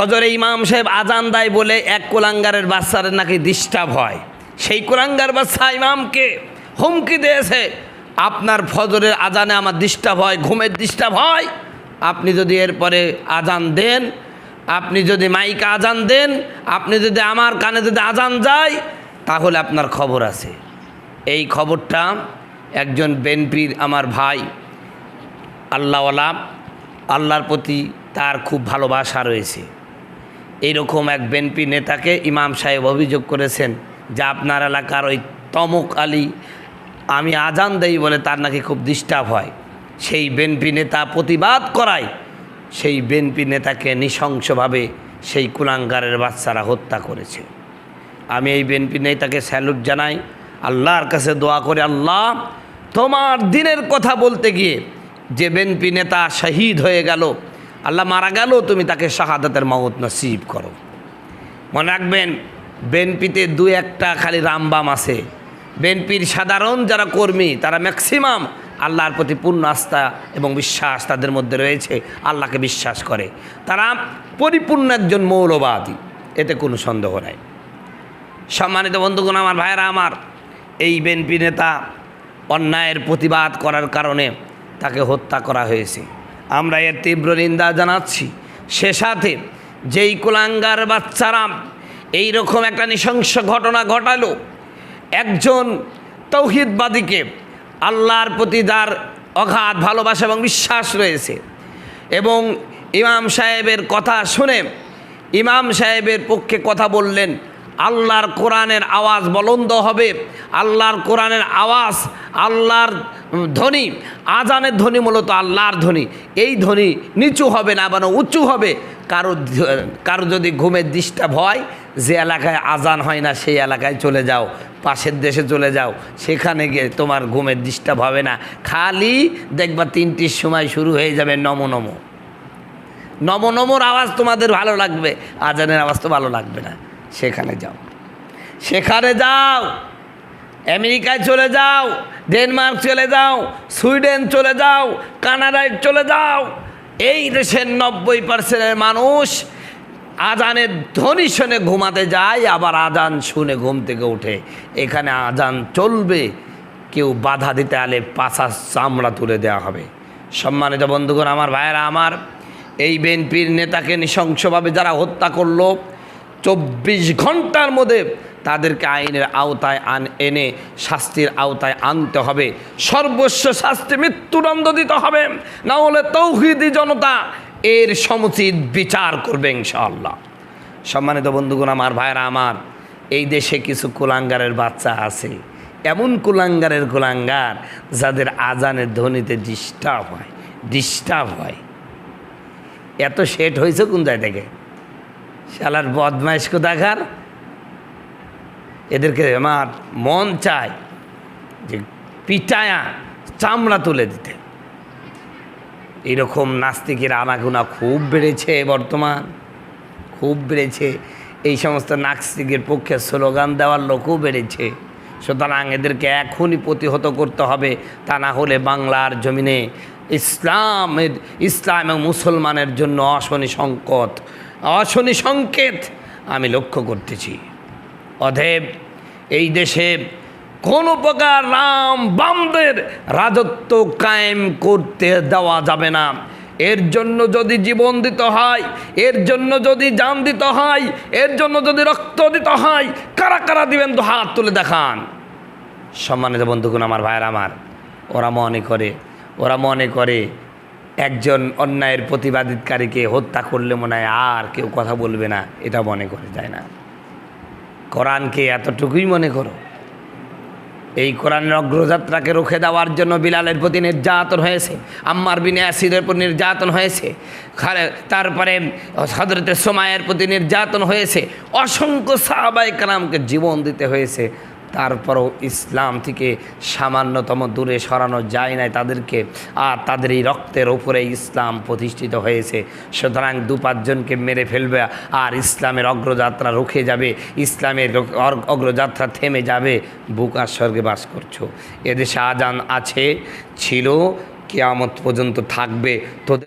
ফজরে ইমাম সাহেব আজান দেয় বলে এক কোলাঙ্গারের বাচ্চার নাকি ডিস্টার্ব হয়। সেই কোলাঙ্গার বাচ্চা ইমামকে হুমকি দিয়েছে, আপনার ফজরের আজানে আমার ডিস্টার্ব হয়, ঘুমের ডিস্টার্ব হয়। আপনি যদি এরপরে আজান দেন, আপনি যদি মাইকে আজান দেন, আপনি যদি আমার কানে যদি আজান যায়, তাহলে আপনার খবর আছে। এই খবরটা একজন বেনপির আমার ভাই, আল্লাহওয়ালা, আল্লাহর প্রতি তার খুব ভালোবাসা রয়েছে। এইরকম এক বেনপি নেতাকে ইমাম সাহেব অভিযোগ করেছেন যে আপনার এলাকার ওই তমক আলী, আমি আজান দেই বলে তার নাকি খুব ডিস্টার্ব হয়। সেই বেনপি নেতা প্রতিবাদ করায়, সেই বেনপি নেতাকে নৃশংসভাবে সেই কুলাঙ্গারের বাচ্চারা হত্যা করেছে। আমি এই বেনপি নেতাকে স্যালুট জানাই, আল্লাহর কাছে দোয়া করে, আল্লাহ তোমার দিনের কথা বলতে গিয়ে যে বেনপি নেতা শহীদ হয়ে গেল আল্লাহ মারা গেল, তুমি তাকে শাহাদাতের মহৎ নসিব করো। মনে রাখবেন, বেনপিতে দু একটা খালি রামবাম আছে। বেনপির সাধারণ যারা কর্মী, তারা ম্যাক্সিমাম আল্লাহর প্রতি পূর্ণ আস্থা এবং বিশ্বাস তাদের মধ্যে রয়েছে, আল্লাহকে বিশ্বাস করে। তারা পরিপূর্ণ একজন মৌলবাদী, এতে কোনো সন্দেহ নাই। সম্মানিত বন্ধুগণ, আমার ভাইয়েরা, আমার এই বেনপি নেতা অন্যায়ের প্রতিবাদ করার কারণে তাকে হত্যা করা হয়েছে। আমরা এর তীব্র নিন্দা জানাচ্ছি। সে সাথে যেই কুলাঙ্গার বাচ্চারা এই রকম একটা নৃশংস ঘটনা ঘটালো, একজন তৌহিদবাদীকে আল্লাহর প্রতি যার অগাধ ভালোবাসা এবং বিশ্বাস রয়েছে এবং ইমাম সাহেবের কথা শুনে ইমাম সাহেবের পক্ষে কথা বললেন, আল্লাহর কোরআনের আওয়াজ বলন্দ হবে, আল্লাহর কোরআনের আওয়াজ, আল্লাহর ধ্বনি আজানের ধ্বনি মূলত আল্লাহর ধ্বনি এই ধ্বনি নিচু হবে না মানে উঁচু হবে। কারও কারও যদি ঘুমের ডিস্টার্ব হয়, যে এলাকায় আজান হয় না, সেই এলাকায় চলে যাও, পাশের দেশে চলে যাও। সেখানে গিয়ে তোমার ঘুমের ডিস্টার্ব হবে না। খালি দেখবা তিনটির সময় শুরু হয়ে যাবে নম নম। নম নমর আওয়াজ তোমাদের ভালো লাগবে, আজানের আওয়াজ তো ভালো লাগবে না। সেখানে যাও। সেখানে যাও। আমেরিকায় চলে যাও, ডেনমার্ক চলে যাও, সুইডেন চলে যাও, কানাডায় চলে যাও। এই দেশের নব্বই পার্সেন্টের মানুষ আজানের ধ্বনি শুনে ঘুমাতে যায়, আবার আজান শুনে ঘুম থেকে ওঠে। এখানে আজান চলবে, কেউ বাধা দিতে আলে পাশার চামড়া তুলে দেওয়া হবে। সম্মানিত বন্ধুগণ, আমার ভাইয়েরা, আমার এই বিএনপির নেতাকে নৃশংসভাবে যারা হত্যা করল চব্বিশ ঘণ্টার মধ্যে তাদেরকে আইনের আওতায় আন, এনে শাস্তির আওতায় আনতে হবে। সর্বস্ব শাস্তি, মৃত্যুদণ্ড দিতে হবে। না হলে তৌহিদি জনতা এর সমুচিত বিচার করবে ইনশাআল্লাহ। সম্মানিত বন্ধুগণ, আমার ভাইরা আমার, এই দেশে কিছু কুলাঙ্গারের বাচ্চা আছে। এমন কুলাঙ্গারের কুলাঙ্গার যাদের আজানের ধ্বনিতে ডিস্টার্ব হয় ডিস্টার্ব হয়। এত সেট হয়েছে কোন জায়গা থেকে শালার বদমাইশ দেখার এদেরকে আমার মন চায় যে পিটায়া চামড়া তুলে দিতে। এরকম নাস্তিকের আনাগোনা খুব বেড়েছে বর্তমান। খুব বেড়েছে। এই সমস্ত নাস্তিকের পক্ষে স্লোগান দেওয়ার লোকও বেড়েছে। সুতরাং এদেরকে এখনই প্রতিহত করতে হবে। তা না হলে বাংলার জমিনে ইসলামের, ইসলাম এবং মুসলমানের জন্য অশনি সংকট অশনি সংকেত আমি লক্ষ্য করতেছি। অধেব এই দেশে কোনো প্রকার রাম বামদের রাজত্ব কায়েম করতে দেওয়া যাবে না। এর জন্য যদি জীবন দিতে হয়, এর জন্য যদি জান দিতে হয়, এর জন্য যদি রক্ত দিতে হয়, কারা কারা দিবেন তো হাত তুলে দেখান। সম্মানিত বন্ধুগুণ, আমার ভাইয়ের, আমার, ওরা মনে করে, ওরা মনে করে একজন অন্যায়ের প্রতিবাদিতকারীকে হত্যা করলে মনে হয় আর কেউ কথা বলবে না, এটা মনে করে যায় না। কোরআনকে এতটুকুই মনে করো, এই কোরআনের অগ্রযাত্রাকে রুখে দেওয়ার জন্য বিলালের প্রতি নির্যাতন হয়েছে, আম্মার বিনে অ্যাসিদের প্রতি নির্যাতন হয়েছে তারপরে হজরতের সময়ের প্রতি নির্যাতন হয়েছে, অসংখ্য সাহাবাই কালামকে জীবন দিতে হয়েছে তারপরও ইসলাম থেকে সামান্যতম দূরে সরানো যায় নাই তাদেরকে। আর তাদের এই রক্তের ওপরে ইসলাম প্রতিষ্ঠিত হয়েছে। সুতরাং দু পাঁচজনকে মেরে ফেলবে আর ইসলামের অগ্রযাত্রা রুখে যাবে। ইসলামের অগ্রযাত্রা থেমে যাবে। বুকার স্বর্গে বাস করছ। এদেশে আজান আছে, ছিল, কেয়ামত পর্যন্ত থাকবে। তোদের